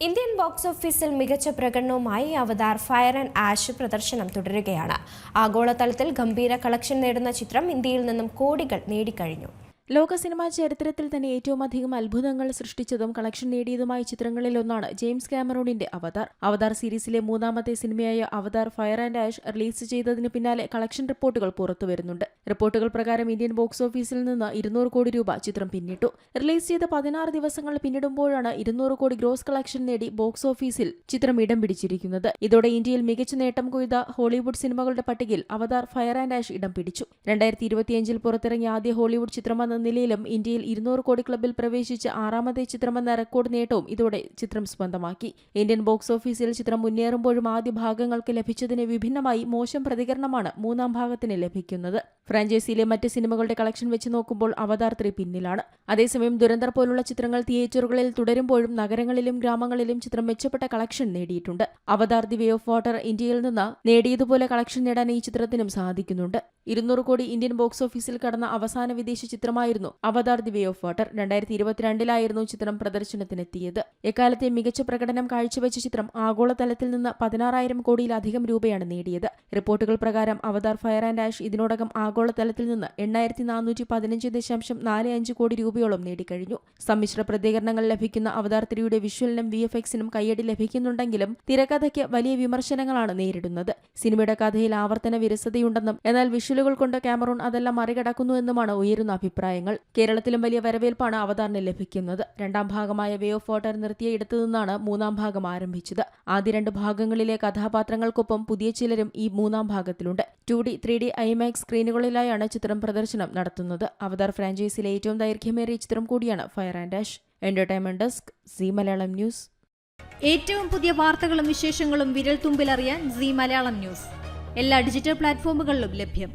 Indian box ഓഫീസിൽ മികച്ച പ്രകടനവുമായി അവതാർ ഫയർ ആൻഡ് ആഷ് പ്രദർശനം തുടരുകയാണ്. ആഗോളതലത്തിൽ ഗംഭീര കളക്ഷൻ നേടുന്ന ചിത്രം ഇന്ത്യയിൽ നിന്നും കോടികൾ നേടിക്കഴിഞ്ഞു. ലോക സിനിമാ ചരിത്രത്തിൽ തന്നെ ഏറ്റവും അധികം അത്ഭുതങ്ങൾ സൃഷ്ടിച്ചതും കളക്ഷൻ നേടിയതുമായ ചിത്രങ്ങളിൽ ഒന്നാണ് ജെയിംസ് കാമറൂണിന്റെ അവതാർ. അവതാർ സീരീസിലെ മൂന്നാമത്തെ സിനിമയായ Avatar Fire and Ash release ചെയ്തതിന് പിന്നാലെ കളക്ഷൻ റിപ്പോർട്ടുകൾ പുറത്തുവരുന്നുണ്ട് റിപ്പോർട്ടുകൾ പ്രകാരം ഇന്ത്യൻ ബോക്സ് ഓഫീസിൽ നിന്ന് ഇരുന്നൂറ് കോടി രൂപ ചിത്രം പിന്നിട്ടു. റിലീസ് ചെയ്ത പതിനാറ് ദിവസങ്ങൾ പിന്നിടുമ്പോഴാണ് ഇരുന്നൂറ് കോടി ഗ്രോസ് കളക്ഷൻ നേടി ബോക്സ് ഓഫീസിൽ ചിത്രം ഇടം പിടിച്ചിരിക്കുന്നത്. ഇതോടെ ഇന്ത്യയിൽ മികച്ച നേട്ടം കൊയ്ത ഹോളിവുഡ് സിനിമകളുടെ പട്ടികയിൽ അവതാർ ഫയർ ആൻഡ് ആഷ് ഇടം പിടിച്ചു. രണ്ടായിരത്തി ഇരുപത്തിയഞ്ചിൽ പുറത്തിറങ്ങിയ ആദ്യ ഹോളിവുഡ് ചിത്രമെന്ന നിലയിലും ഇന്ത്യയിൽ ഇരുന്നൂറ് കോടി ക്ലബിൽ പ്രവേശിച്ച് ആറാമത്തെ ചിത്രമെന്ന റെക്കോർഡ് നേട്ടവും ഇതോടെ ചിത്രം സ്വന്തമാക്കി. ഇന്ത്യൻ ബോക്സ് ഓഫീസിൽ ചിത്രം മുന്നേറുമ്പോഴും ആദ്യ ഭാഗങ്ങൾക്ക് ലഭിച്ചതിന് വിഭിന്നമായി മോശം പ്രതികരണമാണ് മൂന്നാം ഭാഗത്തിന് ലഭിക്കുന്നത്. ഫ്രാഞ്ചൈസിയിലെ മറ്റ് സിനിമകളുടെ കളക്ഷൻ വെച്ച് നോക്കുമ്പോൾ അവതാർ ത്രീ പിന്നിലാണ്. അതേസമയം ദുരന്തർ പോലുള്ള ചിത്രങ്ങൾ തിയേറ്ററുകളിൽ തുടരുമ്പോഴും നഗരങ്ങളിലും ഗ്രാമങ്ങളിലും ചിത്രം മെച്ചപ്പെട്ട കളക്ഷൻ നേടിയിട്ടുണ്ട്. Avatar the Way of Water ഇന്ത്യയിൽ നിന്ന് നേടിയതുപോലെ കളക്ഷൻ നേടാൻ ഈ ചിത്രത്തിനും സാധിക്കുന്നുണ്ട്. ഇരുന്നൂറ് കോടി ഇന്ത്യൻ ബോക്സ് ഓഫീസിൽ കടന്ന അവസാന വിദേശ ചിത്രമായിരുന്നു Avatar the Way of Water. രണ്ടായിരത്തി ഇരുപത്തിരണ്ടിലായിരുന്നു ചിത്രം പ്രദർശനത്തിനെത്തിയത്. എക്കാലത്തെ മികച്ച പ്രകടനം കാഴ്ചവെച്ച ചിത്രം ആഗോളതലത്തിൽ നിന്ന് പതിനാറായിരം കോടിയിലധികം രൂപയാണ് നേടിയത്. റിപ്പോർട്ടുകൾ പ്രകാരം അവതാർ ഫയർ ആൻഡ് ആഷ് ഇതിനോടകം ആഗോളതലത്തിൽ നിന്ന് എണ്ണായിരത്തി നാനൂറ്റി പതിനഞ്ച് ദശാംശം നാല് അഞ്ച് കോടി രൂപയോളം നേടിക്കഴിഞ്ഞു. സമ്മിശ്ര പ്രതികരണങ്ങൾ ലഭിക്കുന്ന അവതാർ ത്രീയുടെ വിഷ്വലിനും വി എഫ് എക്സിനും കയ്യടി ലഭിക്കുന്നുണ്ടെങ്കിലും തിരക്കഥയ്ക്ക് വലിയ വിമർശനങ്ങളാണ് നേരിടുന്നത്. സിനിമയുടെ കഥയിൽ ആവർത്തന വിരസതയുണ്ടെന്നും എന്നാൽ വിഷ്വലുകൾ കൊണ്ട് ക്യാമറൂൺ അതെല്ലാം മറികടക്കുന്നുവെന്നുമാണ് ഉയരുന്ന അഭിപ്രായങ്ങൾ. കേരളത്തിലും വലിയ വരവേൽപ്പാണ് അവതാറിന് ലഭിക്കുന്നത്. രണ്ടാം ഭാഗമായ വേ ഓഫ് വാട്ടർ നിർത്തിയ ഇടത്തു നിന്നാണ് മൂന്നാം ഭാഗം ആരംഭിച്ചത്. ആദ്യ രണ്ട് ഭാഗങ്ങളിലെ കഥാപാത്രങ്ങൾക്കൊപ്പം പുതിയ ചിലരും ഈ മൂന്നാം ഭാഗത്തിലുണ്ട്. Two D three D IMAX സ്ക്രീനുകളിലായാണ് ചിത്രം പ്രദർശനം നടത്തുന്നത്. അവതാർ ഫ്രാഞ്ചൈസിലെ ഏറ്റവും ദൈർഘ്യമേറിയ ചിത്രം കൂടിയാണ് Fire and Ash entertainment desk Zee Malayalam news ഏറ്റവും പുതിയ വാർത്തകളും വിശേഷങ്ങളും വിരൽ തുമ്പിലറിയാൻ സി മലയാളം ന്യൂസ് എല്ലാ ഡിജിറ്റൽ പ്ലാറ്റ്ഫോമുകളിലും ലഭ്യം.